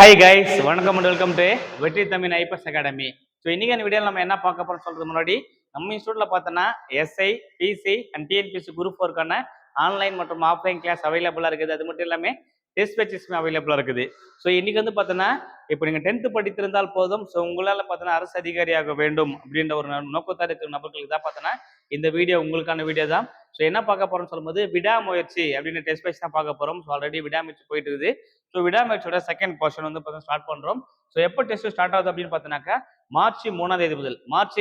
Hi guys வணக்கம் and welcome to Vetri Tamil IPS academy so இன்றைக்கான video நம்ம என்ன பார்க்க போறோம் சொல்றது முன்னாடி நம்ம இன்ஸ்டியூட்ல பார்த்தோன்னா SI PC and TNPSC group ஃபோருக்கான online மற்றும் ஆஃப்லைன் கிளாஸ் அவைலபிளாக இருக்குது. அது மட்டும் இல்லாமல் டெஸ்ட் பேச்சஸுமே அவைலபிளாக இருக்குது. ஸோ இன்னைக்கு வந்து பார்த்தோன்னா இப்போ நீங்கள் டென்த்து படித்திருந்தால் போதும். ஸோ உங்களால் பார்த்தோன்னா அரசு அதிகாரியாக வேண்டும் அப்படின்ற ஒரு நோக்கத்தார் இருக்கிற நபர்களுக்கு தான் பார்த்தோன்னா இந்த வீடியோ உங்களுக்கான வீடியோ தான். ஸோ என்ன பார்க்க போறோம்னு சொல்லும்போது விடாமுயற்சி அப்படின்னு டெஸ்ட் பேச் தான் பார்க்க போறோம். ஸோ ஆல்ரெடி விடாமுயற்சி போயிட்டு இருக்குது. ஸோ விடாமுயற்சியோட செகண்ட் போர்ஷன் வந்து பார்த்தா ஸ்டார்ட் பண்றோம். ஸோ எப்போ டெஸ்ட் ஸ்டார்ட் ஆகுது அப்படின்னு பார்த்தோன்னாக்கா மார்ச் மூணாம் தேதி முதல். மார்ச்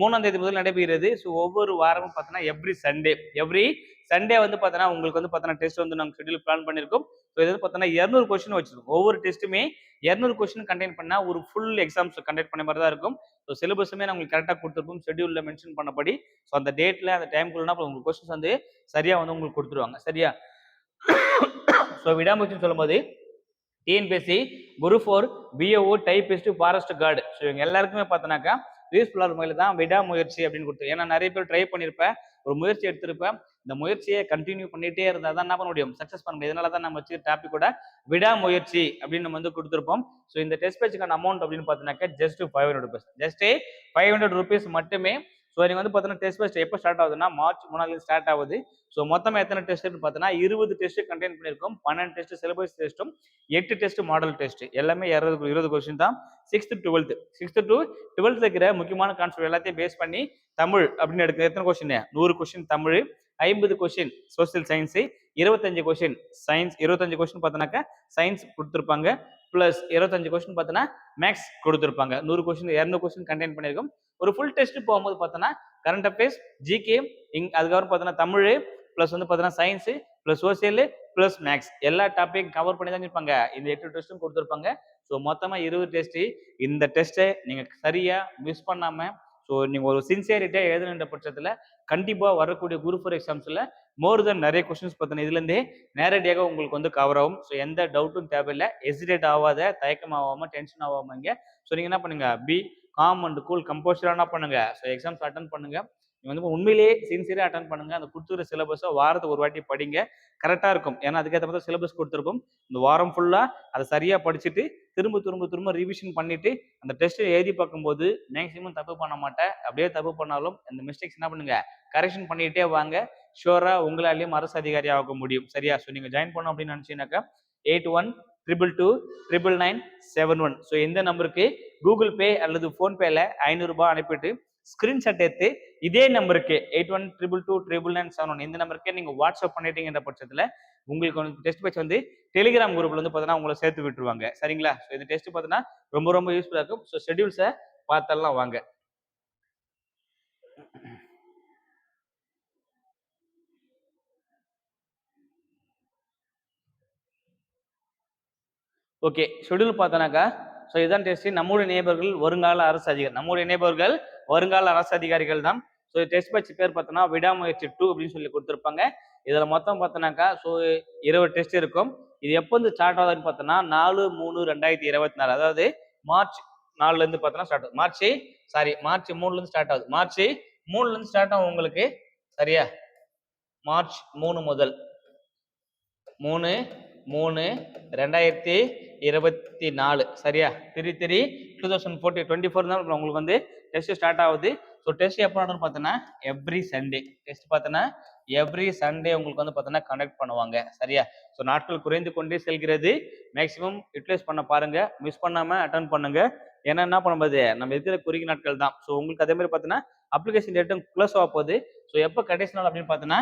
மூணாம் தேதி முதல் நடைபெறுகிறது. ஸோ ஒவ்வொரு வாரமும் பார்த்தோன்னா எவ்ரி சண்டே எவ்ரி சண்டே வந்து பார்த்தோன்னா உங்களுக்கு வந்து பார்த்தோன்னா டெஸ்ட் வந்து நாங்கள் ஷெட்யூல் பிளான் பண்ணியிருக்கோம். ஸோ இது வந்து பார்த்தோன்னா இரநூறு கொஸ்டின் வச்சிருக்கோம். ஒவ்வொரு டெஸ்ட்டுமே இரநூறு கொஸ்டின் கண்டெயின் பண்ணால் ஒரு ஃபுல் எக்ஸாம்ஸ் கண்டக்ட் பண்ண மாதிரி தான் இருக்கும். ஸோ சிலபஸுமே நான் உங்களுக்கு கரெக்டாக கொடுத்துருப்போம் ஷெட்யூலில் மென்ஷன் பண்ணபடி. ஸோ அந்த டேட்டில் அந்த டைம்குள்ளனா உங்களுக்கு கொஸ்டின்ஸ் வந்து சரியாக வந்து உங்களுக்கு கொடுத்துருவாங்க. சரியா? ஸோ விடாமுயற்சின்னு சொல்லும்போது டிஎன்பிஎஸ்சி குரு ஃபோர் பிஓஓ டைபிஸ்ட் ஃபாரஸ்ட் கார்டு ஸோ இவங்க எல்லாருக்குமே பார்த்தோன்னாக்கா யூஸ்ஃபுல்லான முறையில் தான் விடாமுயற்சி அப்படின்னு கொடுத்து ஏன்னா நிறைய பேர் ட்ரை பண்ணியிருப்பேன் ஒரு முயற்சி எடுத்திருப்பேன். இந்த முயற்சியை கண்டினியூ பண்ணிட்டே இருந்தால் தான் என்ன பண்ண முடியும்? சக்ஸஸ் பண்ண முடியும். இதனால தான் நம்ம வச்சு டாபிக் கூட விடாமுயற்சி அப்படின்னு நம்ம வந்து கொடுத்துருப்போம். ஸோ இந்த டெஸ்ட் பேச்சுக்கான அமௌண்ட் அப்படின்னு பார்த்தீங்கன்னாக்கா just five hundred rupees just five hundred rupees மட்டுமே ஸோ நீங்கள் வந்து பார்த்தீங்கன்னா டெஸ்ட் பேஸ்ட் எப்போ ஸ்டார்ட் ஆகுதுன்னா மார்ச் மூணாவது ஸ்டார்ட் ஆகுது. ஸோ மொத்தமாக எத்தனை டெஸ்ட் பார்த்தீங்கன்னா இருபது டெஸ்ட் கண்டெயின் பண்ணியிருக்கோம். பன்னெண்டு டெஸ்ட் சிலபஸ் டெஸ்ட்டும் எட்டு டெஸ்ட் மாடல் டெஸ்ட் எல்லாமே இருபது இருபது கொஸ்டின் தான். Sixth twelfth sixth to twelfth இருக்கிற முக்கியமான கான்செப்ட் எல்லாத்தையும் பேஸ் பண்ணி தமிழ் அப்படின்னு எடுக்க எத்தனை கொஸ்டின் நூறு கொஸ்டின் தமிழ் ஐம்பது கொஸ்டின் சோசியல் சயின்ஸு இருபத்தஞ்சு கொஸ்டின் சயின்ஸ் இருபத்தஞ்சு கொஸ்டின் பார்த்தோன்னாக்கா சயின்ஸ் கொடுத்துருப்பாங்க. ப்ளஸ் இருபத்தஞ்சு கொஸ்டின் பார்த்தோன்னா மேக்ஸ் கொடுத்துருப்பாங்க. நூறு கொஸ்டின் இரநூறு கொஸ்டின் கண்டெயின் பண்ணியிருக்கும். ஒரு ஃபுல் டெஸ்ட் போகும்போது பார்த்தோன்னா கரண்ட் அஃபேர்ஸ் ஜிகே இங் அதுக்கப்புறம் பார்த்தோன்னா தமிழ் ப்ளஸ் வந்து பார்த்தோன்னா science plus social plus maths எல்லா டாபிக் கவர் பண்ணி தான் இருப்பாங்க இந்த எட்டு டெஸ்ட்டும் கொடுத்துருப்பாங்க. ஸோ மொத்தமாக இருபது டெஸ்ட்டு இந்த டெஸ்ட்டை நீங்கள் சரியாக மிஸ் பண்ணாமல் ஸோ நீங்கள் ஒரு சின்சியரிட்டியாக எழுதுகின்ற பட்சத்தில் கண்டிப்பாக வரக்கூடிய குரூப் ஃபோர் எக்ஸாம்ஸில் மோர் தென் நிறைய கொஸ்டின்ஸ் பற்றின இதுலேருந்தே நேரடியாக உங்களுக்கு வந்து கவர் ஆகும். ஸோ எந்த டவுட்டும் தேவையில்லை. ஹெசிடேட் ஆகாத தயக்கம் ஆகாமல் டென்ஷன் ஆகாமங்க ஸோ நீங்கள் என்ன பண்ணுங்க? பி காம் அண்ட் கூல் கம்போஸ்டராக என்ன ஸோ எக்ஸாம்ஸ் அட்டன் பண்ணுங்கள் நீங்கள் வந்து உண்மையிலேயே சின்சியராக அட்டன் பண்ணுங்க. அந்த கொடுத்துருக்க சிலபஸை வாரத்துக்கு ஒரு வாட்டி படிங்க. கரெக்டாக இருக்கும். ஏன்னா அதுக்கேற்ற மாதிரி சிலபஸ் கொடுத்துருக்கும் இந்த வாரம் ஃபுல்லாக அதை சரியாக படிச்சுட்டு திரும்ப திரும்ப திரும்ப ரிவிஷன் பண்ணிட்டு அந்த டெஸ்ட்டை எழுதி பார்க்கும்போது மேக்ஸிமம் தப்பு பண்ண மாட்டேன். அப்படியே தப்பு பண்ணாலும் அந்த மிஸ்டேக்ஸ் என்ன பண்ணுங்க? கரெக்ஷன் பண்ணிட்டே வாங்க. ஷூரா உங்களாலேயும் அரசு அதிகாரி ஆக முடியும். சரியா? ஸோ நீங்கள் ஜாயின் பண்ணோம் அப்படின்னு நினச்சிங்கனாக்கா eight one triple two triple nine seven one so இந்த நம்பருக்கு கூகுள் பே அல்லது ஃபோன்பேல ஐநூறுரூபா அனுப்பிட்டு ஸ்கிரீன்ஷாட் எடுத்து இதே நம்பருக்கு eight one triple two triple nine seven one இந்த நம்பருக்கே நீங்கள் வாட்ஸ்அப் பண்ணிட்டீங்கன்ற பட்சத்தில் உங்களுக்கு வந்து டெஸ்ட் பேச்சு வந்து டெலிகிராம் குரூப்ல வந்து பார்த்தீங்கன்னா உங்களை சேர்த்து விட்டுருவாங்க. சரிங்களா? ஸோ இந்த டெஸ்ட் பார்த்தீங்கன்னா ரொம்ப ரொம்ப யூஸ்ஃபுல்லாக இருக்கும். ஸோ ஷெட்யூல்ஸை பார்த்தெல்லாம் வாங்க. ஓகே ஷெட்யூல் பார்த்தோன்னாக்கா ஸோ இதான் டெஸ்ட் நம்முடைய நேபர்கள் வருங்கால அரசு அதிகாரி நம்முடைய நேபர்கள் வருங்கால அரசு அதிகாரிகள் தான். ஸோ டெஸ்ட் பேட்ச் பேர் பார்த்தோன்னா விடாமுயற்சி டூ அப்படின்னு சொல்லி கொடுத்துருப்பாங்க. இதில் மொத்தம் பார்த்தோன்னாக்கா ஸோ இருபது டெஸ்ட் இருக்கும். இது எப்போ வந்து ஸ்டார்ட் ஆகுதுன்னு பார்த்தோன்னா நாலு மூணு ரெண்டாயிரத்தி இருபத்தி நாலு அதாவது மார்ச் நாலுலேருந்து பார்த்தோன்னா ஸ்டார்ட் ஆகுது. மார்ச் சாரி மார்ச் மூணுலேருந்து ஸ்டார்ட் ஆகுது. மார்ச் மூணுலேருந்து ஸ்டார்ட் ஆகும் உங்களுக்கு சரியா? மார்ச் மூணு முதல். மூணு மூணு ரெண்டாயிரத்தி இருபத்தி நாலு. சரியா? Three three. Two thousand forty twenty four தான் உங்களுக்கு வந்து டெஸ்ட் ஸ்டார்ட் ஆகுது. ஸோ டெஸ்ட் எப்போ நடக்கும் பார்த்தோன்னா எவ்ரி சண்டே டெஸ்ட் பார்த்தோன்னா எவ்ரி சண்டே உங்களுக்கு வந்து பார்த்தோன்னா கண்டக்ட் பண்ணுவாங்க. சரியா? ஸோ நாட்கள் குறைந்து கொண்டே செல்கிறது. மேக்ஸிமம் யூட்டிலைஸ் பண்ண பாருங்க. மிஸ் பண்ணாமல் அட்டன் பண்ணுங்க. ஏன்னா என்ன பண்ணும்போது நம்ம இருக்கிற குறுகிய நாட்கள் தான். ஸோ உங்களுக்கு அதே மாதிரி பார்த்தோன்னா அப்ளிகேஷன் டேட்டும் க்ளோஸ் ஆக போகுது. ஸோ எப்போ கடைசி நாள் அப்படின்னு பார்த்தோன்னா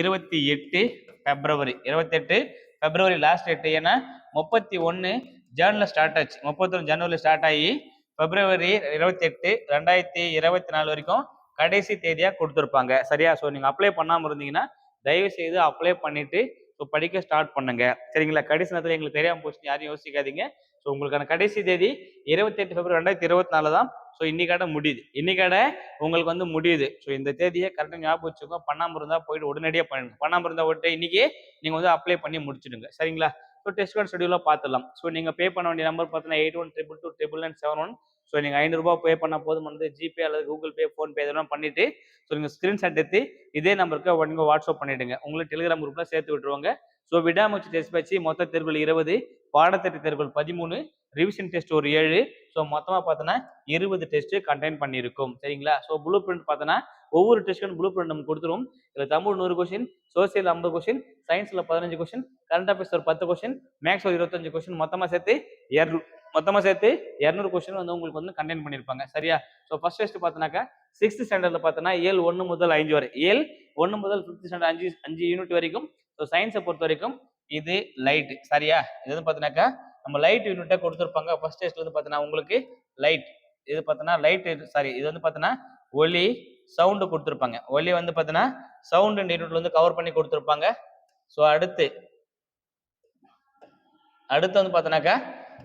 இருபத்தி எட்டு பிப்ரவரி இருபத்தெட்டு பிப்ரவரி லாஸ்ட் டேட்டு ஏன்னா முப்பத்தி ஒன்று ஜேர்னில் ஸ்டார்ட் ஆச்சு. முப்பத்தொன்று ஜனவரியில் ஸ்டார்ட் ஆகி பிப்ரவரி இருபத்தெட்டு ரெண்டாயிரத்தி இருபத்தி நாலு வரைக்கும் கடைசி தேதியாக கொடுத்துருப்பாங்க. சரியா? ஸோ நீங்கள் அப்ளை பண்ணாமல் இருந்தீங்கன்னா தயவு செய்து அப்ளை பண்ணிட்டு ஸோ படிக்க ஸ்டார்ட் பண்ணுங்க. சரிங்களா? கடைசி நேரத்தில் எங்களுக்கு தெரியாமல் போச்சு யாரையும் யோசிக்காதீங்க. ஸோ உங்களுக்கான கடைசி தேதி இருபத்தெட்டு பிப்ரவரி ரெண்டாயிரத்தி இருபத்தி நாலு தான் ஸோ இன்னைக்காட முடியுது. இன்னைக்காட உங்களுக்கு வந்து முடியுது. ஸோ இந்த தேதியை கரெக்டாக ஞாபகம் வச்சுக்கோங்க. பண்ணாமல் இருந்தால் போயிட்டு உடனடியாக பண்ணுங்க பண்ணாமல் இருந்தால் விட்டு இன்னைக்கு நீங்கள் வந்து அப்ளை பண்ணி முடிச்சிடுங்க. சரிங்களா? ஸோ டெஸ்ட் கார்டு ஷெடியூலாக பார்த்துடலாம். ஸோ நீங்கள் பே பண்ண வேண்டிய நம்பர் பார்த்தீங்கன்னா eight one triple two triple nine seven one so நீங்கள் ஐநூறுரூபா பே பண்ணால் வந்து ஜிபே அல்லது கூகுள் பே ஃபோன்பே இதெல்லாம் பண்ணிட்டு ஸோ நீங்கள் ஸ்க்ரீன்ஷாட் எடுத்து இதே நம்பருக்கு உடனே வாட்ஸ்அப் பண்ணிவிடுங்க உங்களுக்கு டெலிகிராம் குரூப்பில் சேர்த்து விட்டுருவாங்க. ஸோ விடாமுயற்சி டெஸ்ட் வச்சு மொத்த தேர்வுகள் இருபது பாடத்திட்ட தேர்வுகள் பதிமூணு ரிவிஷன் டெஸ்ட் ஒரு ஏழு. ஸோ மொத்தமாக பார்த்தோன்னா இருபது டெஸ்ட்டு கண்டெயின் பண்ணியிருக்கும். சரிங்களா? ஸோ ப்ளூ பிரிண்ட் பார்த்தோன்னா ஒவ்வொரு டெஸ்ட்டுக்கும் ப்ளூ பிரிண்ட் நம்ம கொடுத்துருவோம். இதில் தமிழ் நூறு கொஸ்டின் சோசியல் ஐம்பது கொஸ்டின் சயின்ஸில் பதினஞ்சு கொஸ்டின் கரண்ட் அஃபேர்ஸ் ஒரு பத்து கொஸ்டின் மேக்ஸ் ஒரு இருபத்தஞ்சு கொஸ்டின் மொத்தமாக சேர்த்து இரநூறு மொத்தமாக சேர்த்து இரநூறு கொஸ்டின் வந்து உங்களுக்கு வந்து கண்டெயின் பண்ணியிருப்பாங்க சரியா? ஸோ ஃபர்ஸ்ட் டெஸ்ட் பார்த்தோன்னாக்கா சிக்ஸ்த் ஸ்டாண்டர்டில் பார்த்தோன்னா ஏழு ஒன்று முதல் அஞ்சு வரை. ஏழு ஒன்று முதல் ஃபிஃப்த் ஸ்டாண்டர்ட் அஞ்சு அஞ்சு யூனிட் வரைக்கும். ஸோ சயின்ஸை பொறுத்த வரைக்கும் இது லைட் சரியா? இது வந்து பார்த்தீங்கன்னாக்கா நம்ம லைட் யூனிட்டை கொடுத்துருப்பாங்க. ஃபர்ஸ்ட் டெஸ்ட்ல வந்து பார்த்தீங்கன்னா உங்களுக்கு லைட் இது பார்த்தோன்னா லைட் சாரி இது வந்து பார்த்தீங்கன்னா ஒளி சவுண்டு கொடுத்துருப்பாங்க. ஒலி வந்து பார்த்தீங்கன்னா சவுண்ட் அண்ட் யூனிட்ல வந்து கவர் பண்ணி கொடுத்துருப்பாங்க. ஸோ அடுத்து அடுத்து வந்து பார்த்தோன்னாக்கா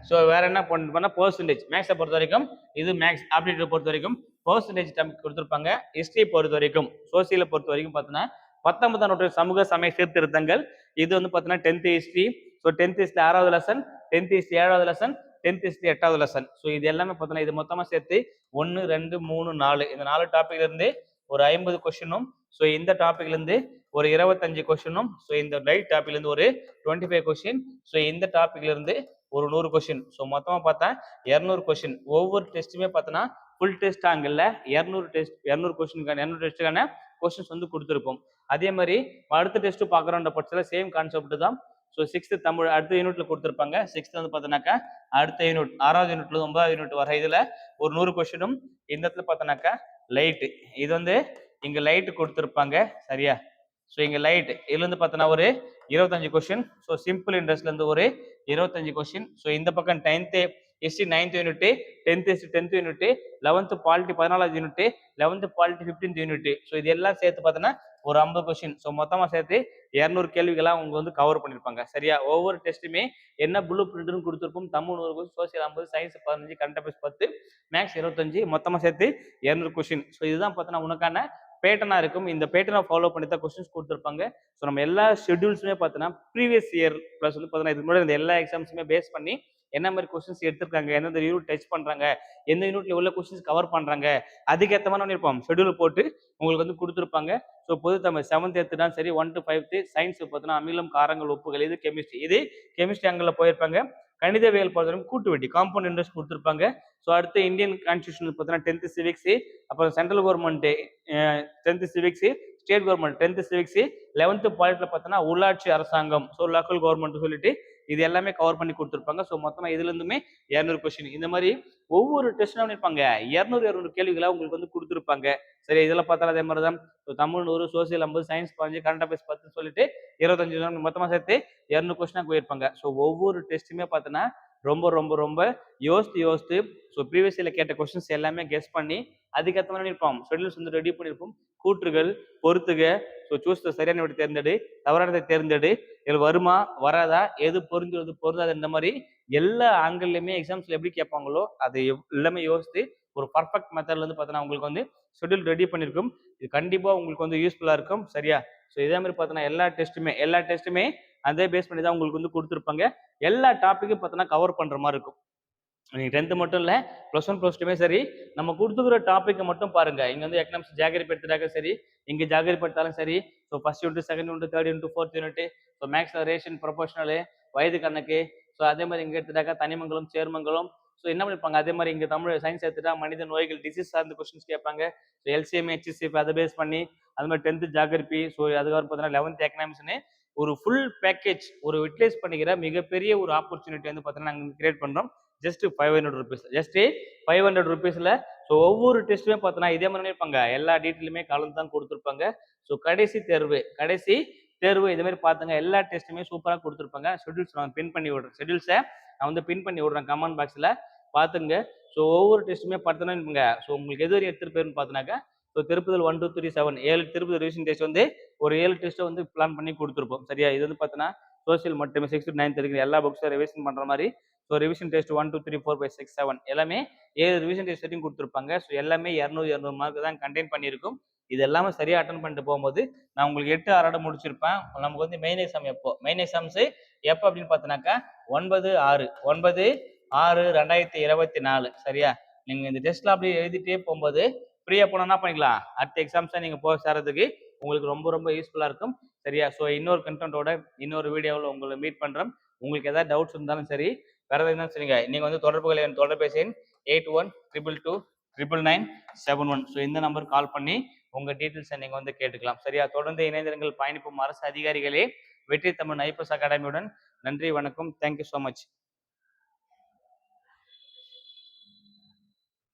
ஸோ வேற என்ன பண்ண பர்சன்டேஜ் மேக்ஸை பொறுத்த வரைக்கும் இது மேக்ஸ் ஆப்டிடியூட் பொறுத்த வரைக்கும் பர்சன்டேஜ் டாபிக் கொடுத்துருப்பாங்க. ஹிஸ்ட்ரி பொறுத்த வரைக்கும் சோசியலை பொறுத்த வரைக்கும் பார்த்தோன்னா பத்தொன்பதாம் நூற்றாண்டு சமூக சமய சீர்திருத்தங்கள். இது வந்து பார்த்தீங்கன்னா tenth history so tenth history ஆறாவது லெசன் டென்த் ஹிஸ்ட்ரி ஏழாவது லெசன் டென்த் ஹிஸ்ட்ரி எட்டாவது லெசன் ஸோ இது எல்லாமே பார்த்தோன்னா இது மொத்தமாக சேர்த்து ஒன்று ரெண்டு மூணு நாலு. இந்த நாலு டாப்பிக்லேருந்து ஒரு ஐம்பது கொஷினும் ஸோ இந்த டாப்பிக்லேருந்து ஒரு இருபத்தஞ்சு கொஷினும் ஸோ இந்த லைட் டாப்பிக்லேருந்து ஒரு டுவெண்ட்டி ஃபைவ் கொஷின் ஸோ இந்த டாப்பிக்லேருந்து ஒரு நூறு கொஷின் ஸோ மொத்தமாக பார்த்தா இரநூறு கொஷின் ஒவ்வொரு டெஸ்ட்டுமே பார்த்தோன்னா ஃபுல் டெஸ்ட் இல்லை. இரநூறு டெஸ்ட் இரநூறு கொஸ்டினுக்கான இரநூறு டெஸ்ட்டுக்கான கொஸ்டின்ஸ் வந்து கொடுத்துருப்போம். அதே மாதிரி அடுத்த டெஸ்ட்டு பார்க்குறோன்ற பட்சத்தில் சேம் கான்செப்ட் தான் ஸோ சிக்ஸ்த்து தமிழ் அடுத்த யூனிட்ல கொடுத்துருப்பாங்க. சிக்ஸ்த் வந்து பார்த்தோன்னாக்கா அடுத்த யூனிட் ஆறாவது யூனிட்ல இருந்து ஒன்பதாவது யூனிட் வர இதில் ஒரு நூறு கொஸ்டினும் இந்த இடத்துல பார்த்தோன்னாக்கா லைட்டு இது வந்து இங்கே லைட்டு கொடுத்துருப்பாங்க. சரியா? ஸோ இங்கே லைட் இதுலேருந்து பார்த்தோன்னா ஒரு இருபத்தஞ்சு கொஸ்டின் ஸோ சிம்பிள் இன்ட்ரெஸ்ட்லேருந்து ஒரு இருபத்தஞ்சு கொஸ்டின் ஸோ இந்த பக்கம் tenth history ninth unit tenth history tenth unit eleventh polity பதினாலாவது unit eleventh polity fifteenth unit so இது எல்லாம் சேர்த்து பார்த்தோன்னா ஒரு ஐம்பது கொஸ்டின் ஸோ மொத்தமாக சேர்த்து இரநூறு கேள்விகளாக அவங்க வந்து கவர் பண்ணியிருப்பாங்க சரியா? ஒவ்வொரு டெஸ்ட்டுமே என்ன ப்ளூ பிரிண்ட்னு கொடுத்துருப்போம். தமிழ் நூறு சோசியல் ஐம்பது சயின்ஸ் பதினஞ்சு கரண்ட் அஃபேர்ஸ் பத்து மேக்ஸ் இருபத்தஞ்சு. மொத்தமாக சேர்த்து இரநூறு கொஸ்டின் ஸோ இதுதான் பார்த்தோன்னா உனக்கான பேட்டனாக இருக்கும். இந்த பேட்டர்னை ஃபாலோ பண்ணி தான் கொஸ்டின்ஸ் கொடுத்துருப்பாங்க. ஸோ நம்ம எல்லா ஷெட்யூல்ஸுமே பார்த்தோன்னா ப்ரீவியஸ் இயர் ப்ளஸ் வந்து பார்த்தோன்னா இதுக்கு முன்னாடி இந்த எல்லா எக்ஸாம்ஸுமே பேஸ் பண்ணி என்ன மாதிரி கொஸ்டின்ஸ் எடுத்திருக்காங்க? எந்தெந்த யூனிட் டச் பண்ணுறாங்க எந்த யூனிட்ல உள்ள கொஸ்டின்ஸ் கவர் பண்ணுறாங்க அதுக்கேற்ற மாதிரி பண்ணியிருப்போம் ஷெட்யூல் போட்டு உங்களுக்கு வந்து கொடுத்துருப்பாங்க. ஸோ பொது தமிழ் செவன்த் எடுத்துனா சரி ஒன் டு ஃபைவ்த்து சயின்ஸ் பார்த்தோன்னா அமிலம் காரங்கள் உப்புகள் இது கெமிஸ்ட்ரி இது கெமிஸ்ட்ரி அங்கில் போயிருப்பாங்க. கணிதவியல் பொறுத்தவரைக்கும் கூட்டு வெட்டி காம்பவுண்ட் இன்ட்ரெஸ்ட் கொடுத்துருப்பாங்க. ஸோ அடுத்து இந்தியன் கான்ஸ்டியூஷன் பார்த்தீங்கன்னா டென்த்து சிவிக்ஸு அப்புறம் central government tenth civics state government tenth civics eleventh பாலிட்டில் பார்த்தோன்னா உள்ளாட்சி அரசாங்கம். ஸோ லோக்கல் கவர்மெண்ட் சொல்லிட்டு இது எல்லாமே கவர் பண்ணி கொடுத்துருப்பாங்க. ஸோ மொத்தமாக இதுலேருந்துமே இரநூறு கொஸ்டின் இந்த மாதிரி ஒவ்வொரு டெஸ்ட்டும் இருப்பாங்க இரநூறு இரநூறு கேள்விகளாக உங்களுக்கு வந்து கொடுத்துருப்பாங்க. சரி இதெல்லாம் பார்த்தாலும் அதே மாதிரி தான் ஸோ தமிழ் நூறு சோசியல் ஐம்பது சயின்ஸ் பதினஞ்சு கரண்ட் அஃபேர்ஸ் பத்து சொல்லிட்டு இருபத்தஞ்சு மொத்தமாக சேர்த்து இரநூறு கொஸ்டினாக போயிருப்பாங்க. ஸோ ஒவ்வொரு டெஸ்ட்டுமே பார்த்தோன்னா ரொம்ப ரொம்ப ரொம்ப யோசித்து யோசித்து ஸோ ப்ரீவியஸில் கேட்ட கொஸ்டின்ஸ் எல்லாமே கெஸ் பண்ணி அதுக்கேற்ற மாதிரி இருப்போம். ஷெட்யூல்ஸ் வந்து ரெடி பண்ணியிருப்போம். கூற்றுகள் பொறுத்துக. ஸோ சூஸ் சரியான விட தேர்ந்தெடு தவறானதை தேர்ந்தெடு. இதில் வருமா வராதா எது பொருந்துறது பொருந்தாது இந்த மாதிரி எல்லா ஆங்கிள்லையுமே எக்ஸாம்ஸில் எப்படி கேட்பாங்களோ அதை எல்லாமே யோசித்து ஒரு பர்ஃபெக்ட் மெத்தட்ல இருந்து பார்த்தோன்னா உங்களுக்கு வந்து ஷெட்யூல் ரெடி பண்ணியிருக்கும். இது கண்டிப்பாக உங்களுக்கு வந்து யூஸ்ஃபுல்லாக இருக்கும். சரியா? ஸோ இதே மாதிரி பார்த்தோன்னா எல்லா டெஸ்ட்டுமே எல்லா டெஸ்ட்டுமே அதே பேஸ் பண்ணி தான் உங்களுக்கு வந்து கொடுத்துருப்பாங்க. எல்லா டாப்பிக்கும் பார்த்தோன்னா கவர் பண்ணுற மாதிரி இருக்கும். நீங்கள் டென்த்து மட்டும் இல்லை ப்ளஸ் ஒன் ப்ளஸ் டூமே சரி நம்ம கொடுத்துக்கிற டாப்பிக்கை மட்டும் பாருங்க. இங்கே வந்து எக்கனாமிக்ஸ் ஜாகிரபி எடுத்துட்டாக்க சரி இங்கே ஜாகிரபி எடுத்தாலும் சரி so first unit second unit third unit fourth unit so maths ration proportional வயது கணக்கு ஸோ அதே மாதிரி இங்கே எடுத்துட்டாக்கா தனிமங்கலம் சேர்மங்கலம் ஸோ என்ன பண்ணிருப்பாங்க அதே மாதிரி இங்கே தமிழ் சயின்ஸ் எடுத்துட்டா மனித நோய்கள் டிசீஸ் சார்ந்த கொஸ்டின்ஸ் கேட்பாங்க. ஸோ எல்சிஎம் ஹெச்சிசிஎஃப் அதை பேஸ் பண்ணி அது மாதிரி டென்த்து ஜாகிரபி ஸோ அதுக்கப்புறம் பார்த்தீங்கன்னா லெவன்த் எக்கனாமிக்ஸ்னு ஒரு ஃபுல் பேக்கேஜ் ஒரு யூட்டிலைஸ் பண்ணிக்கிற மிகப்பெரிய ஒரு ஆப்பர்ச்சுனிட்டி வந்து பார்த்தீங்கன்னா நாங்கள் கிரியேட் பண்ணுறோம் just five hundred rupees just five hundred ருபீஸில் ஸோ ஒவ்வொரு டெஸ்ட்டுமே பார்த்தோன்னா இதே மாதிரி இருப்பாங்க. எல்லா டீட்டெயிலுமே கலந்து தான் கொடுத்துருப்பாங்க. ஸோ கடைசி தேர்வு கடைசி தேர்வு இதே மாதிரி பார்த்துங்க எல்லா டெஸ்ட்டுமே சூப்பராக கொடுத்துருப்பாங்க. ஷெட்யூல்ஸ் நான் பின் பண்ணி விடுறேன். ஷெட்யூல்ஸை நான் வந்து பின் பண்ணி விடுறேன் கமெண்ட் பாக்ஸில் பார்த்துங்க ஸோ ஒவ்வொரு டெஸ்ட்டுமே பார்த்தோன்னா ஸோ உங்களுக்கு எது வரையும் எடுத்துகிட்டு போயிருன்னு பார்த்தோன்னாக்கா ஸோ திருப்பதில் ஒன் டூ த்ரீ செவன் ஏழு திருப்பதி ரிவிஷன் டெஸ்ட் வந்து ஒரு ஏழு டெஸ்ட்டை வந்து பிளான் பண்ணி கொடுத்துருப்போம். சரியா? இது வந்து பார்த்தோன்னா சோசியல் மட்டுமே சிக்ஸ் டு நைன்த் இருக்கிற எல்லா புக்ஸும் ரிவிஷன் பண்ணுற மாதிரி so revision test one two three four five six seven எல்லாமே ஏழு ரிவிஷன் டெஸ்ட் வரையும் கொடுத்துருப்பாங்க. ஸோ எல்லாமே இரநூறு இரநூறு மார்க் தான் கண்டெயின் பண்ணியிருக்கும். இது எல்லாமே சரியாக அட்டன் பண்ணிட்டு போகும்போது நான் உங்களுக்கு எட்டு ஆறாட முடிச்சிருப்பேன். நமக்கு வந்து மெயின் எக்ஸாம் எப்போ? மெயின் எக்ஸாம்ஸ் எப்போ அப்படின்னு பார்த்தோன்னாக்கா ஒன்பது ஆறு. ஒன்பது ஆறு ரெண்டாயிரத்தி இருபத்தி நாலு. சரியா? நீங்கள் இந்த டெஸ்ட்டில் அப்படியே எழுதிட்டே போகும்போது ஃப்ரீயாக போனோம்னா பண்ணிக்கலாம்? அடுத்த எக்ஸாம்ஸை நீங்கள் போக சேர்றதுக்கு உங்களுக்கு ரொம்ப ரொம்ப யூஸ்ஃபுல்லாக இருக்கும். சரியா? ஸோ இன்னொரு கண்டென்ட்டோட இன்னொரு வீடியோவில் உங்களை மீட் பண்ணுறோம் உங்களுக்கு எதாவது டவுட்ஸ் இருந்தாலும் சரி வேற எதாவது இருந்தாலும் சரிங்க. நீங்கள் வந்து தொடர்புகளை என் தொடர்பேசி எண் eight one triple two triple nine seven one so இந்த நம்பர் கால் பண்ணி உங்கள் டீட்டெயில்ஸை நீங்கள் வந்து கேட்டுக்கலாம். சரியா? தொடர்ந்து இணைந்திருங்கள் பயணிப்பும் அரசு அதிகாரிகளே. வெற்றி தமிழ் ஐபிஎஸ் அகாடமியுடன் நன்றி வணக்கம். Thank you so much